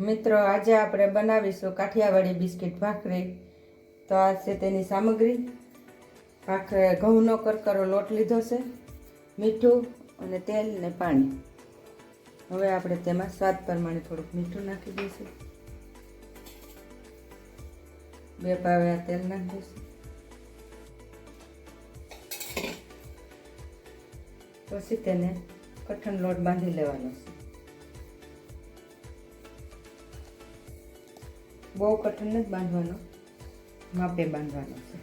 મિત્રો, આજે આપણે બનાવીશું કાઠિયાવાડી બિસ્કિટ ભાખરી. તો આ છે તેની સામગ્રી. ભાખરે ઘઉંનો કરકરો લોટ લીધો છે, મીઠું અને તેલ ને પાણી. હવે આપણે તેમાં સ્વાદ પ્રમાણે થોડુંક મીઠું નાખી દઈશું. બે પાવ્યા તેલ નાખી દઈશું. પછી તેને કઠણ લોટ બાંધી લેવાનો છે. બહુ કઠણ નથી બાંધવાનો, માપે બાંધવાનો છે.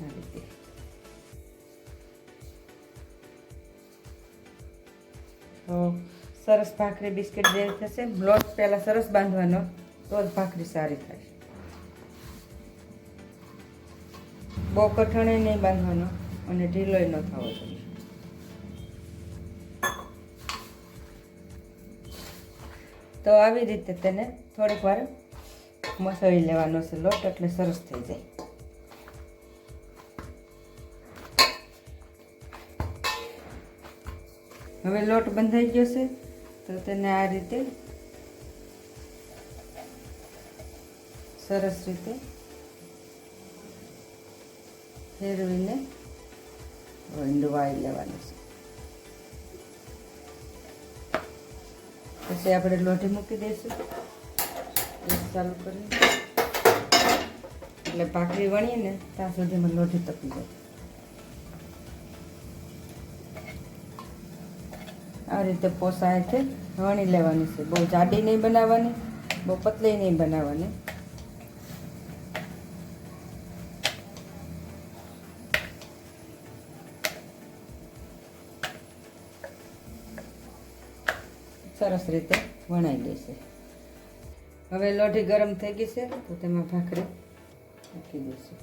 આ રીતે. તો સરસ ભાખરી બિસ્કિટ જે થશે લોટ પહેલાં સરસ બાંધવાનો, તો જ ભાખરી સારી થાય. બહુ કઠણે નહીં બાંધવાનો અને ઢીલોય ન થવો જોઈએ. તો આવી રીતે તેને થોડીક વાર મસળી લેવાનો છે લોટ એટલે સરસ થઈ જાય. હવે લોટ બંધાઈ ગયો છે, તો તેને આ રીતે સરસ રીતે ફેરવીને વંડવાઈ લેવાનું છે. પછી આપણે લોઢી મૂકી દઈશું. ચાલુ કરી એટલે ભાખરી વણીએ ને, ત્યાં સુધીમાં લોઢી તપી જાય આ રીતે પોસાય છે. વણી લેવાની છે. બહુ જાડી નહીં બનાવવાની, બહુ પતલી નહીં બનાવવાની. સરસ રીતે વણાઈ દેશે હવે લોઢી ગરમ થઈ ગઈ છે, તો તેમાં ભાખરી મૂકી દઈશું.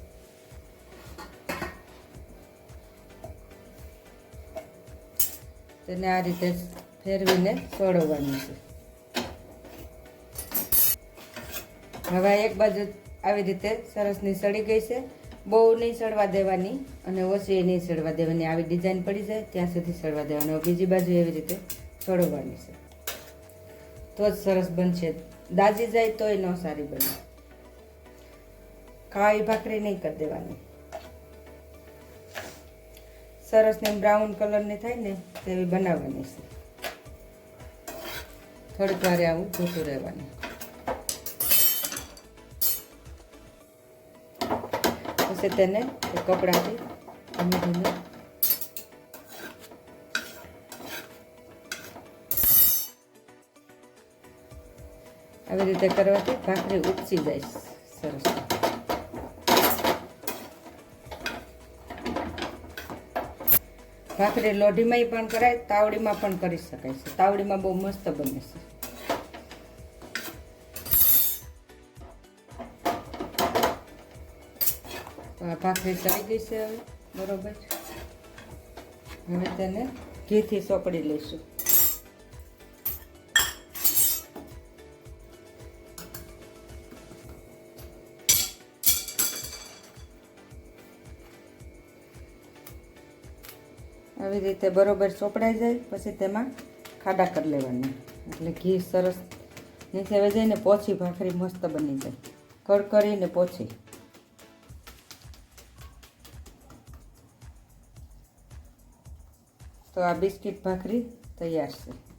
તેને આ રીતે ફેરવીને સોળવવાનું છે. હવે એક બાજુ આવી રીતે સરસ સડી ગઈ છે. બહુ નહીં સડવા દેવાની અને ઓછી નહીં સળવા દેવાની. આવી ડિઝાઇન પડી જાય, ત્યાં સુધી સડવા દેવાની. બીજી બાજુ એવી રીતે સળવવાની છે. તો જ સરસ બનશે. દાજી જાય તોય ન સારી બને. કાળી ભાખરી નહીં કરી દેવાની. સરસ ને બ્રાઉન કલરની થાય ને, તેવી બનાવવાની છે. થોડીક વારે આવું જોતું રહેવાનું. પછી તેને કપડાથી ધીમે ધીમે આવી રીતે કરવાથી ભાખરી ઉપસી જાય સરસ. ભાખરી લોઢીમાં પણ કરાય, તાવડીમાં પણ કરી શકાય છે. તાવડીમાં બહુ મસ્ત બને છે. આ ભાખરી ચડી ગઈ છે હવે, બરોબર. હવે તેને ઘીથી સોપડી લઈશું. આવી રીતે બરોબર ચોપડાઈ જાય, પછી તેમાં ખાડા કરી લેવાના. એટલે ઘી સરસ નીચે જાય ને પોછી ભાખરી મસ્ત બની જાય. કડકરીને પોછી. તો આ બિસ્કિટ ભાખરી તૈયાર છે.